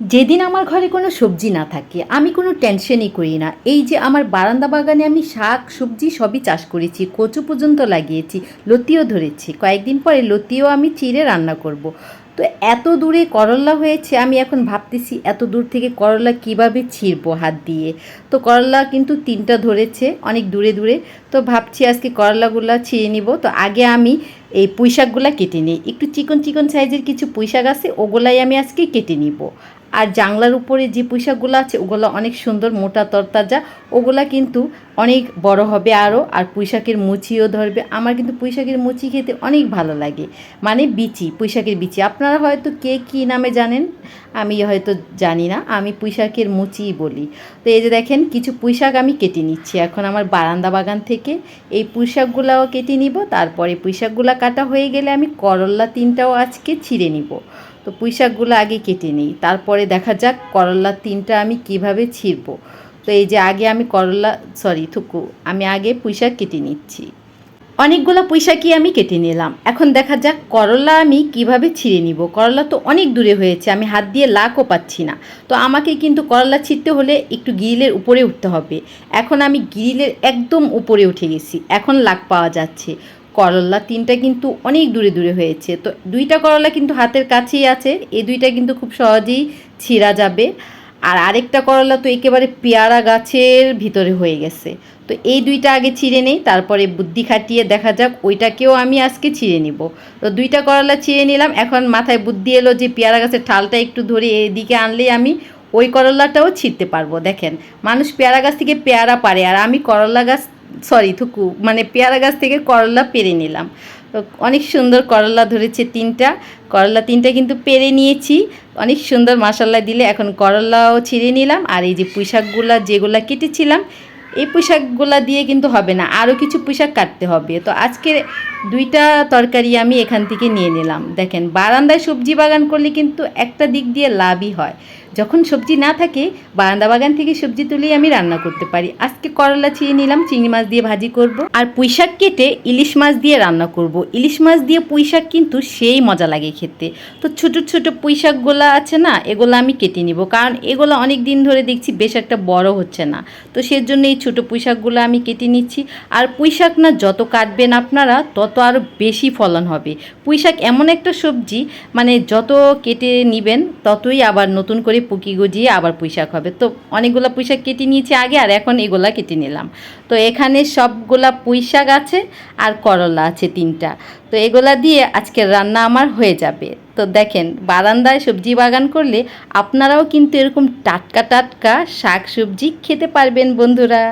যেদিন আমার ঘরে কোনো সবজি না থাকে, আমি কোনো টেনশনই করি না। এই যে আমার বারান্দা বাগানে আমি শাক, সবজি সবই চাষ করেছি, কচু পর্যন্ত লাগিয়েছি, লতিও ধরেছি। কয়েকদিন পরে লতিও আমি চিড়ে রান্না করব। তো এত দূরে করল্লা হয়েছে, আমি এখন ভাবতেছি এত দূর থেকে করল্লা কীভাবে ছিঁড়বো হাত দিয়ে? তো করল্লা কিন্তু তিনটা ধরেছে, অনেক দূরে দূরে। তো ভাবছি আজকে করলাগুলা ছিঁড়ে নিব। তো আগে আমি এই পুঁইশাকগুলা কেটে নিই। একটু চিকন চিকন সাইজের কিছু পুঁইশাক আছে, ওগুলাই আমি আজকে কেটে নিব। আর জাংলার উপরে যে পুঁইশাকগুলো আছে, ওগুলো অনেক সুন্দর মোটা তরতাজা, ওগুলা কিন্তু অনেক বড় হবে আরও আর পুঁইশাকের মুচিও ধরবে। আমার কিন্তু পুঁইশাকের মুচি খেতে অনেক ভালো লাগে। মানে বিচি, পুঁইশাকের বিচি। আপনারা হয়তো কে কী নামে জানেন? আমি হয়তো জানি না। আমি পুঁইশাকের মুচিই বলি। তো এই যে দেখেন, কিছু পুঁইশাক আমি কেটে নিচ্ছি। এখন আমার বারান্দা বাগান থেকে এই পুঁইশাকগুলাও কেটে নিব, তারপরে পুঁইশাকগুলো কাটা হয়ে গেলে আমি করল্লা তিনটাও আজকে ছিঁড়ে নিব। তো পুঁইশাকগুলো আগে কেটে নিই, তারপরে দেখা যাক করল্লা তিনটা আমি কীভাবে ছিঁড়বো। তো এই যে আগে আমি করলা সরি থুকু, আমি আগে পুঁইশাক কেটে নিচ্ছি। অনেকগুলো পুঁইশাকই আমি কেটে নিলাম। এখন দেখা যাক করলা আমি কীভাবে ছিঁড়ে নিব। করলা তো অনেক দূরে হয়েছে, আমি হাত দিয়ে লাকও পাচ্ছি না। তো আমাকে কিন্তু করলা ছিঁড়তে হলে একটু গ্রিলের উপরে উঠতে হবে। এখন আমি গ্রিলের একদম উপরে উঠে গেছি, এখন লাক পাওয়া যাচ্ছে। করলা তিনটা কিন্তু অনেক দূরে দূরে হয়েছে। তো দুইটা করলা কিন্তু হাতের কাছেই আছে। এই দুইটা কিন্তু খুব সহজেই ছিঁড়া যাবে। আর আরেকটা করলা তো একেবারে পেয়ারা গাছের ভিতরে হয়ে গেছে। তো এই দুইটা আগে ছিঁড়ে নেই, তারপরে বুদ্ধি খাটিয়ে দেখা যাক ওইটাকেও আমি আজকে ছিঁড়ে নিব। তো দুইটা করলা ছিঁড়ে নিলাম। এখন মাথায় বুদ্ধি এলো যে পেয়ারা গাছের ঠালটা একটু ধরে এদিকে আনলেই আমি ওই করলাটাও ছিঁড়তে পারব। দেখেন, মানুষ পেয়ারা গাছ থেকে পেয়ারা পারে। আর আমি করলা গাছ সরি, থুকু মানে পেয়ারা গাছ থেকে করলা পেরে নিলাম। অনেক সুন্দর করলা ধরেছে তিনটা, করলা তিনটা কিন্তু পেরে নিয়েছি। অনেক সুন্দর মশাল্লা দিলে এখন করলাও ছিঁড়ে নিলাম। আর এই যে পোশাকগুলো যেগুলা কেটেছিলাম, এই পোশাকগুলা দিয়ে কিন্তু হবে না আরও কিছু পোশাক কাটতে হবে। তো আজকে দুইটা তরকারি আমি এখান থেকে নিয়ে নিলাম। দেখেন, বারান্দায় সবজি বাগান করলে কিন্তু একটা দিক দিয়ে লাভই হয়। যখন সবজি না থাকে, বারান্দা বাগান থেকে সবজি তুলেই আমি রান্না করতে পারি। আজকে করলা ছিঁড়ে নিলাম, চিংড়ি মাছ দিয়ে ভাজি করব। আর পুঁইশাক কেটে ইলিশ মাছ দিয়ে রান্না করব। ইলিশ মাছ দিয়ে পুঁইশাক কিন্তু সেই মজা লাগে খেতে। তো ছোট ছোট পুঁইশাকগুলো আছে না, এগুলো আমি কেটে নিব। কারণ এগুলো অনেক দিন ধরে দেখছি বেশ একটা বড় হচ্ছে না। তো সেজন্য এই ছোটো পুঁইশাকগুলো আমি কেটে নিচ্ছি। আর পুঁইশাক না যত কাটবেন আপনারা, তত আরও বেশি ফলন হবে। পুঁইশাক এমন একটা সবজি মানে যত কেটে নেবেন, ততই আবার নতুন করে পুকি গজিয়ে আবার পুঁইশাক হবে। তো অনেকগুলো পুঁইশাক কেটে নিয়েছি আগে, আর এখন এগুলা কেটে নিলাম। তো এখানে সবগুলা পুঁইশাক আছে আর করলা আছে তিনটা। তো এগুলা দিয়ে আজকের রান্না আমার হয়ে যাবে। তো দেখেন, বারান্দায় সবজি বাগান করলে আপনারাও কিন্তু এরকম টাটকা টাটকা শাক সবজি খেতে পারবেন বন্ধুরা।